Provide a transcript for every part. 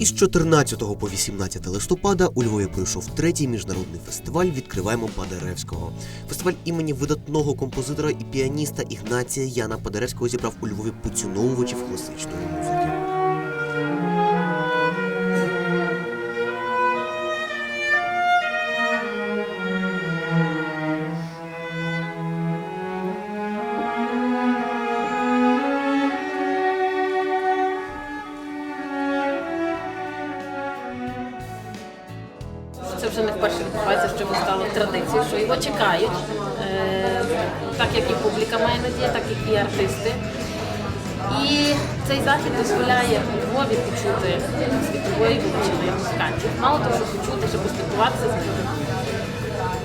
Із 14 по 18 листопада у Львові пройшов третій міжнародний фестиваль Відкриваємо Падеревського. Фестиваль імені видатного композитора і піаніста Ігнація Яна Падеревського зібрав у Львові поціновувачів класичної музики. Це вже не вперше відбувається, що це стало традицією, що його чекають, е, так як і публіка має надію, так як і артисти. І цей захід дозволяє у почути світової величини музикантів. Мало того, що почути, щоб поспілкуватися з ними,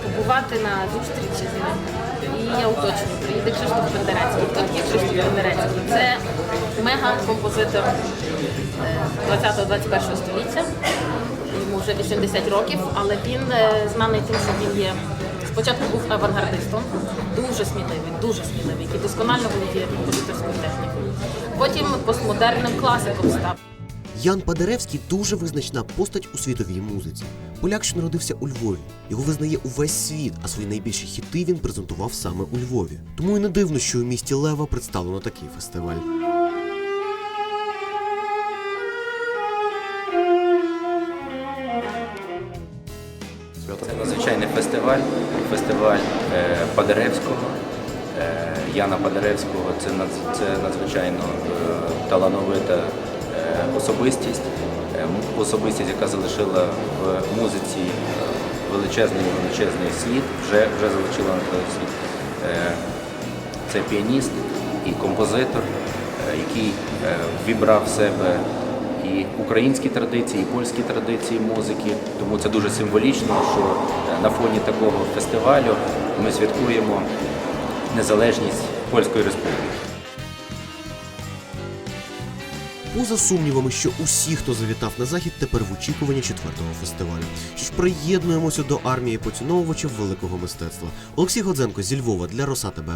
побувати на зустрічі з ними. І я уточнюю, приїде Кшиштоф Бендерецький. Хто такий Кшиштоф Бендерецький? Це мега-композитор е, 20-21 століття вже 80 років, але він е, знаний тим, що він є спочатку був авангардистом, дуже сміливий, дуже сміливий, який досконально володіє композиторською технікою. Потім постмодерним класиком став. Ян Падеревський дуже визначна постать у світовій музиці. Поляк, що народився у Львові. Його визнає увесь світ, а свої найбільші хіти він презентував саме у Львові. Тому і не дивно, що у місті Лева представлено такий фестиваль. Фестиваль, фестиваль е, Падеревського, е, Яна Падеревського. Це, надз- це надзвичайно е, талановита особистість, особистість, яка залишила в музиці величезний величезний слід, вже, вже залишила на той слід. Це піаніст і композитор, який вібрав в себе і українські традиції, і польські традиції музики. Тому це дуже символічно, що е, на фоні такого фестивалю ми святкуємо незалежність Польської Республіки. Поза сумнівами, що усі, хто завітав на захід, тепер в очікуванні четвертого фестивалю. Що ж приєднуємося до армії поціновувачів великого мистецтва. Олексій Годзенко зі Львова для Роса ТБ.